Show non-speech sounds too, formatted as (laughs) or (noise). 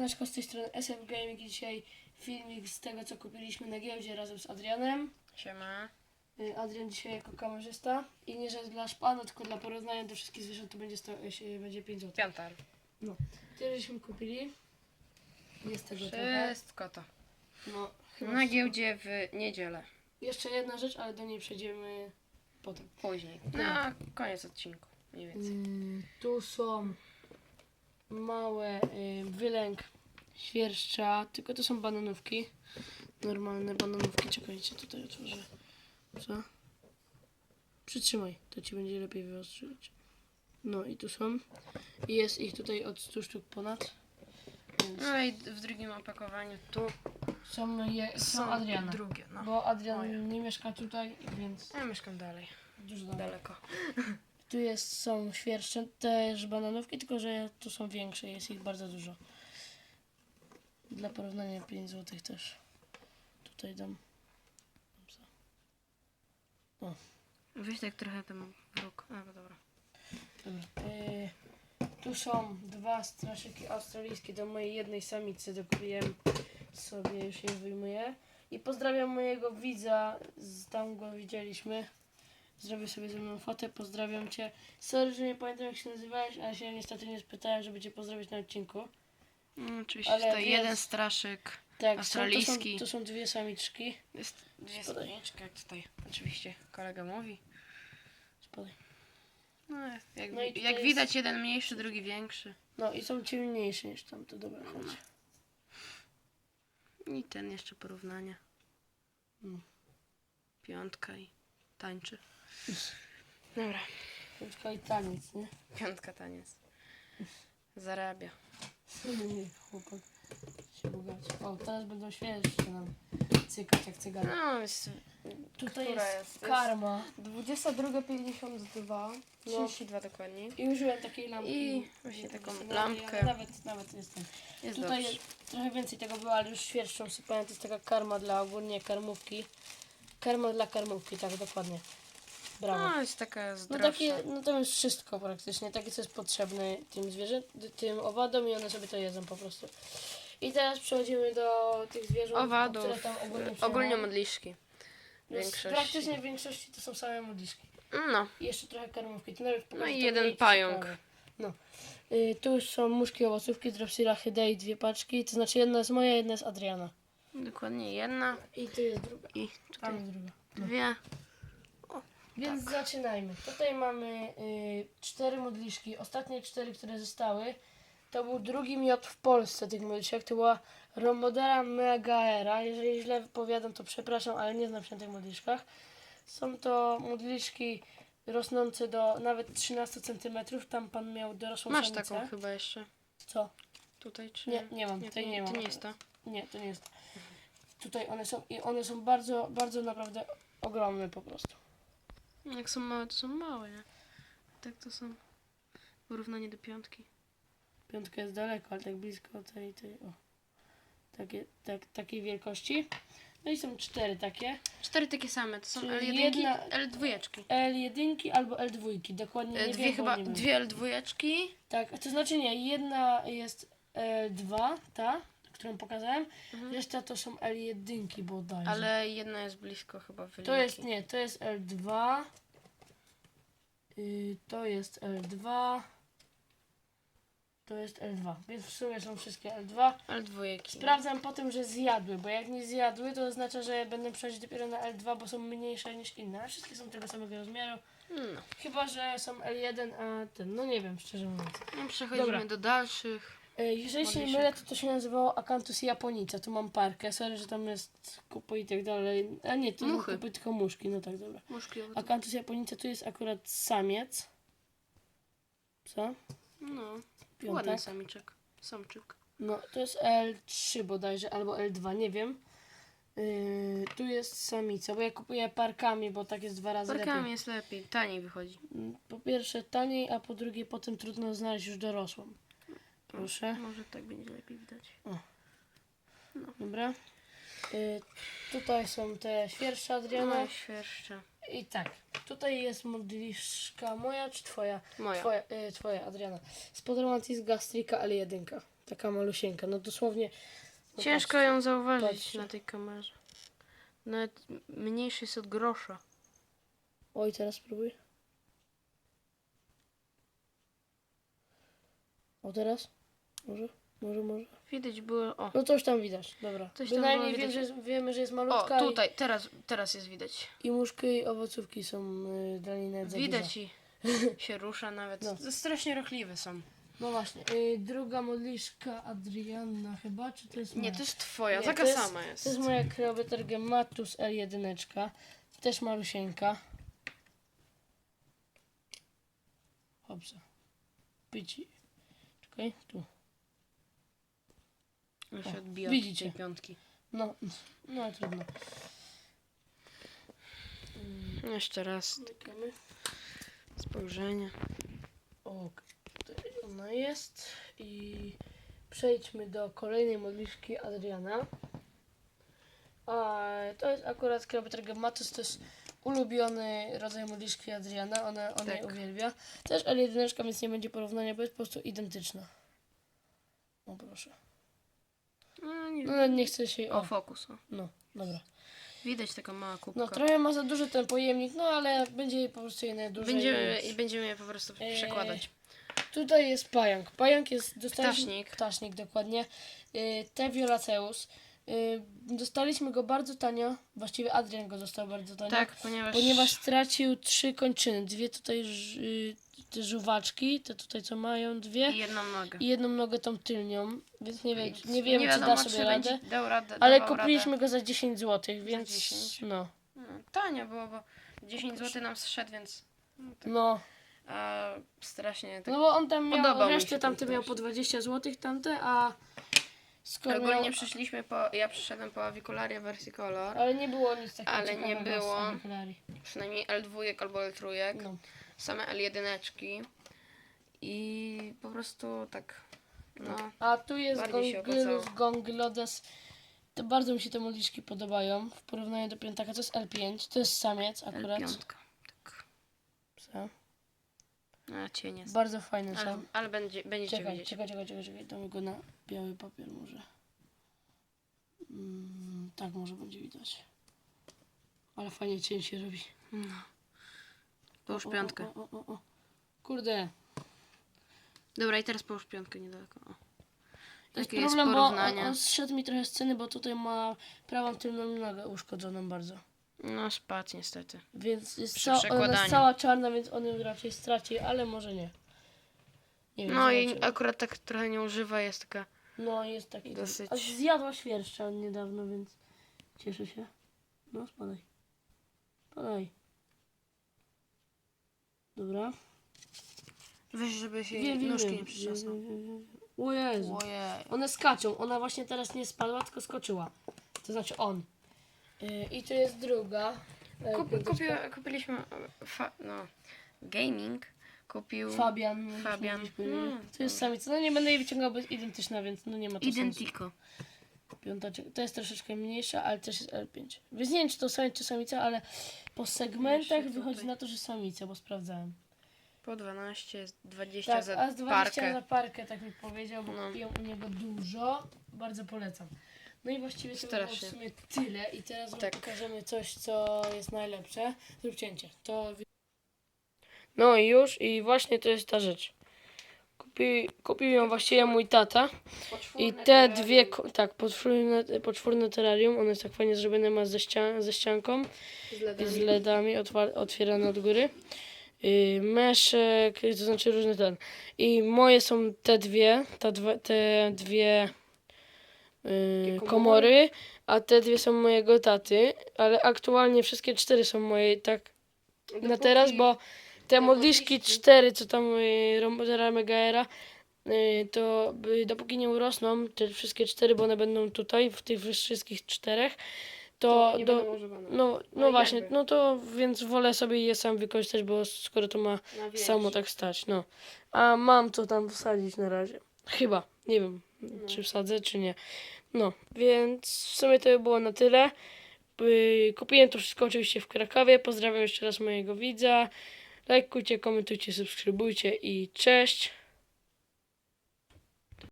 Siemaneczko, z tej strony SF Gaming i dzisiaj filmik z tego co kupiliśmy na giełdzie razem z Adrianem. Siema. Y, Adrian dzisiaj jako kamerzysta i nie że dla szpanu, tylko dla porównania do wszystkich zwierząt to będzie, 100, y, będzie 5 zł. Piątar. No, tyle żeśmy kupili. Jest tego trochę. Wszystko to. No, chyba Na giełdzie w niedzielę. Jeszcze jedna rzecz, ale do niej przejdziemy potem. Później. Tak. Na koniec odcinku. Mniej więcej. Mm, tu są małe wylęk świerszcza, tylko to są bananówki. Normalne bananówki. Czekajcie, tutaj otworzę. Co? Przytrzymaj, to ci będzie lepiej wyostrzyć. No i tu są. I jest ich tutaj od 100 sztuk ponad. Więc No i w drugim opakowaniu tu są, je, są Adriana. drugie. No. Bo Adrian Moje. nie mieszka tutaj, więc Ja mieszkam dalej. dużo dalej. Daleko. Tu jest, są świerszcze też bananówki, tylko że tu są większe, jest ich bardzo dużo. Dla porównania 5 zł też. Tutaj dam. Weź tak trochę tam w róg. A, no dobra. Dobra. Y, tu są dwa straszyki australijskie do mojej jednej samicy, do kupiłem sobie, już je wyjmuję. I pozdrawiam mojego widza, z, tam go widzieliśmy. Zrobię sobie ze mną fotę, pozdrawiam cię. Sorry, że nie pamiętam jak się nazywałeś, ale się niestety nie spytałem, żeby cię pozdrowić na odcinku. No, oczywiście Ale tutaj jest- jeden straszyk. Tak, Australijski. Są, to, są, to są dwie samiczki. Jest dwie Spadaj. stroniczki, jak tutaj oczywiście kolega mówi. Spadaj. No, jak, No i tutaj jak jest- widać jeden mniejszy, drugi większy. No i są ciemniejsze niż tam, to dobra, chodź. I ten jeszcze porównania. Mm. Piątka i tańczy. Dobra, Piątka i taniec, nie? piątka taniec. Zarabia. Chłopak się bogaci. O, teraz będą świeższe nam cykać jak cygary. No, jest Tutaj która jest, jest? karma. 22.52, No. 32 dokładnie. I użyłem takiej lampki. I właśnie taką Ale lampkę. Nawet, nawet jestem. Jest Tutaj dobrze. trochę więcej tego było, ale już świeższą sypałem. To jest taka karma dla ogólnie karmówki. Karma dla karmówki, tak dokładnie. Brawo. No, jest taka No zdrowsza. takie, no to jest wszystko praktycznie, takie co jest potrzebne tym zwierzę, tym owadom i one sobie to jedzą po prostu. I teraz przechodzimy do tych zwierząt, Owadów, które tam ogólnie ogólnie przyjechałem. modliszki. No, z- większości. Praktycznie w większości to są same modliszki. No, I jeszcze trochę karmówki. To nawet no pokażę, i to jeden mniej pająk. ciekawe. No. Y, tu już są muszki owocówki, Dropsira Hydei, dwie paczki, to znaczy jedna jest moja, jedna jest Adriana. Dokładnie jedna I tu jest druga. i Tam tutaj jest druga. dwie. Więc Tak. zaczynajmy. Tutaj mamy y, cztery modliszki. Ostatnie cztery, które zostały, to był drugi miod w Polsce tych modliszek. To była Romodera Megaera. Jeżeli źle wypowiadam, to przepraszam, ale nie znam się na tych modliszkach. Są to modliszki rosnące do nawet 13 cm. Tam pan miał dorosłą Masz samicę. taką chyba jeszcze. Co? Tutaj czy Nie, nie mam, tutaj nie to mam. nie jest to. Nie, to nie jest. Tutaj one są i one są bardzo, bardzo naprawdę ogromne po prostu. Jak są małe, to są małe, nie? Tak to są porównanie do piątki. Piątka jest daleko, ale tak blisko tej, tej, o. Takie, tak, takiej wielkości. No i są cztery takie. Cztery takie same, to są Czyli L1, jedna- L2. L1 albo L2. Dokładnie nie E, Dwie wiem, bo chyba, nie wiem. dwie L2. Tak, to znaczy nie, jedna jest L2, ta, którą pokazałem. Mhm. Reszta to są L1 bodajże. Ale jedna jest blisko chyba wylinki. To jest, nie, to jest L2. Y, to jest L2. To jest L2. Więc w sumie są wszystkie L2. L2. Sprawdzam potem, że zjadły, bo jak nie zjadły, to oznacza, że będę przechodzić dopiero na L2, bo są mniejsze niż inne. A wszystkie są tego samego rozmiaru. No. Chyba, że są L1, a ten, no nie wiem, szczerze mówiąc. no przechodzimy Dobra. do dalszych. E, Jeżeli się nie mylę, to to się nazywało Acanthus japonica. Tu mam parkę. Sorry, że tam jest kupy i tak dalej. A nie, to nie Muchy. kupy, tylko muszki. No tak, dobra. Muszki Acanthus japonica tu jest akurat samiec. Co? No, Piątek. ładny samiczek. Samczyk. No, to jest L3 bodajże, albo L2, nie wiem. Yy, tu jest samica, bo ja kupuję parkami, bo tak jest dwa razy Parkami lepiej. jest lepiej, taniej wychodzi. Mm, Po pierwsze taniej, a po drugie potem trudno znaleźć już dorosłą. Proszę, Może tak będzie lepiej widać. dobra. Yy, tutaj są te świerszcze Adriana. No, świerszcze. I tak, tutaj jest modliszka moja czy twoja? Moja. Twoja, yy, twoja Adriana. Spodromantis gastrica L1. Taka malusieńka, no dosłownie. no Ciężko patrzcie. ją zauważyć patrzcie. na tej kamerze. Nawet mniejszy jest od grosza. Oj, teraz spróbuj. O, teraz? Może? Może, może? Widać było. O, No coś tam widać, dobra. Coś tam Bynajmniej było wiem, że, widać. jest- wiemy, że jest o malutka tutaj, teraz, teraz jest widać. i, i muszki i owocówki są y, dla niej nawet za Widać i (laughs) się rusza nawet. No. Strasznie ruchliwe są. No właśnie, y, druga modliszka Adrianna chyba, czy to jest Nie, moja? to jest twoja, Nie, taka to sama jest. To jest moja kreoweterga Matus L1, też malusieńka. Hopsa. Pici. Czekaj, tu. On się O, odbija od widzicie. tej piątki. No, no trudno. Jeszcze raz Zamykamy. spojrzenie. O, tutaj ona jest. I przejdźmy do kolejnej modliszki Adriana. A to jest akurat kreoweterga Matus, to jest ulubiony rodzaj modliszki Adriana. Ona, ona jej Tak. uwielbia. Też L1, więc nie będzie porównania, bo jest po prostu identyczna. O proszę. No, nie. No nie chcę się... O, O, fokus. O. no, dobra. Widać taka mała kubka. No trochę ma za duży ten pojemnik, no ale będzie po prostu jej najdłużej. będziemy, I będziemy je po prostu Eee, przekładać. Tutaj jest pająk. Pająk jest... dostaliśmy- Ptasznik. Ptasznik, dokładnie. Y, Te Violaceus. Y, Dostaliśmy go bardzo tanio. Właściwie Adrian go dostał bardzo tanio. Tak, ponieważ... Ponieważ stracił trzy kończyny. Dwie tutaj ż- y, te żuwaczki, te tutaj co mają dwie. I jedną nogę. I jedną nogę tą tylnią, więc nie, wie, nie wiemy, czy da sobie radę. będzie Dał radę Ale dawał kupiliśmy Radę. go za 10 zł, więc 10. no. No, tanio było, bo 10 zł nam zszedł, więc... no, tak. No, A strasznie tak... no bo on tam miał, Podobał mi resztę się tamte ten miał też. po 20 zł tamte, a skoro Ogólnie miał, przyszliśmy po... Ja przyszedłem po Avicularię wersji Color. ale nie było nic takiego Ale nie ciekawego z było. Przynajmniej L2 albo L3. No. Same L1. I po prostu tak... No... A tu jest Bardziej się Gongylus opłacało. Gonglodes. To bardzo mi się te modliszki podobają w porównaniu do piątaka. To jest L5, to jest samiec akurat. L5. Tak. Co? A cień jest. Bardzo fajny Ale, są. ale będzie, będziecie Czekaj, widzieć. czekaj, czekaj, czekaj, czekaj. Damy go na biały papier może. Mm, tak może będzie widać. Ale fajnie cień się robi. No. Połóż piątkę. O, o, o, o. Kurde. Dobra, i teraz połóż piątkę niedaleko. O. Jest Takie jest problem, bo on, porównanie. on zszedł mi trochę z ceny, bo tutaj ma prawą tylną nogę uszkodzoną bardzo. No spadł niestety. Więc jest, Przy ca- ona jest cała czarna, więc on ją raczej straci, ale może nie. Nie wiem, No i zobaczymy. akurat tak trochę nie używa, jest taka... No jest taki. dosyć- A zjadła świerszcza niedawno, więc cieszę się. No spadaj. Spadaj. Dobra. Weź, żeby się Wiem, jej wiem, nóżki nie. Wiem. O Jezu. Ojej. One skaczą. Ona właśnie teraz nie spadła, tylko skoczyła. To znaczy on. Yy, I tu jest druga. e, Kup, piąteczka. kupił, kupiliśmy... e, Fa, no... Gaming kupił... Fabian. już Fabian. gdzieś był. Mm, To jest samica. No nie będę jej wyciągał, bo jest identyczna, więc no nie ma to sensu. Identico. Piątaczek. To jest troszeczkę mniejsza, ale też jest L5. Więc nie wiem, czy to samiec, czy samica, ale po segmentach wychodzi tutaj. na to, że samica, bo sprawdzałem. Po 12, 20 Tak, za a z 20 parkę. za parkę, tak mi powiedział, bo No. kupiłem u niego dużo. Bardzo polecam. No i właściwie to by było w Strasznie. sumie tyle. I teraz wam Tak. pokażemy coś, co jest najlepsze. Zrób cięcie. To... No i już, i właśnie to jest ta rzecz. Kupi, kupił ją właściwie mój tata. I te dwie, ko- tak, poczwórne, poczwórne terrarium, one jest tak fajnie zrobione, ma ze, ścian, ze ścianką i z LEDami otwar- otwierane od góry. Yy, meszek, to znaczy różne ten. I moje są te dwie, ta dwa, te dwie yy, komory? a te dwie są mojego taty, ale aktualnie wszystkie cztery są moje, tak na teraz, bo te modliszki cztery, co tam y, Romera Megaera, y, to y, dopóki nie urosną, te wszystkie cztery, bo one będą tutaj, w tych wszystkich czterech, to, nie do, będą używane. no, no Ale właśnie, jakby. no to więc wolę sobie je sam wykorzystać, bo skoro to ma Na wieś. samo tak stać, no. A mam to tam wsadzić na razie. Chyba, nie wiem, czy wsadzę, czy nie. No, więc w sumie to by było na tyle. Y, Kupiłem to wszystko oczywiście w Krakowie. Pozdrawiam jeszcze raz mojego widza. Lajkujcie, komentujcie, subskrybujcie i cześć.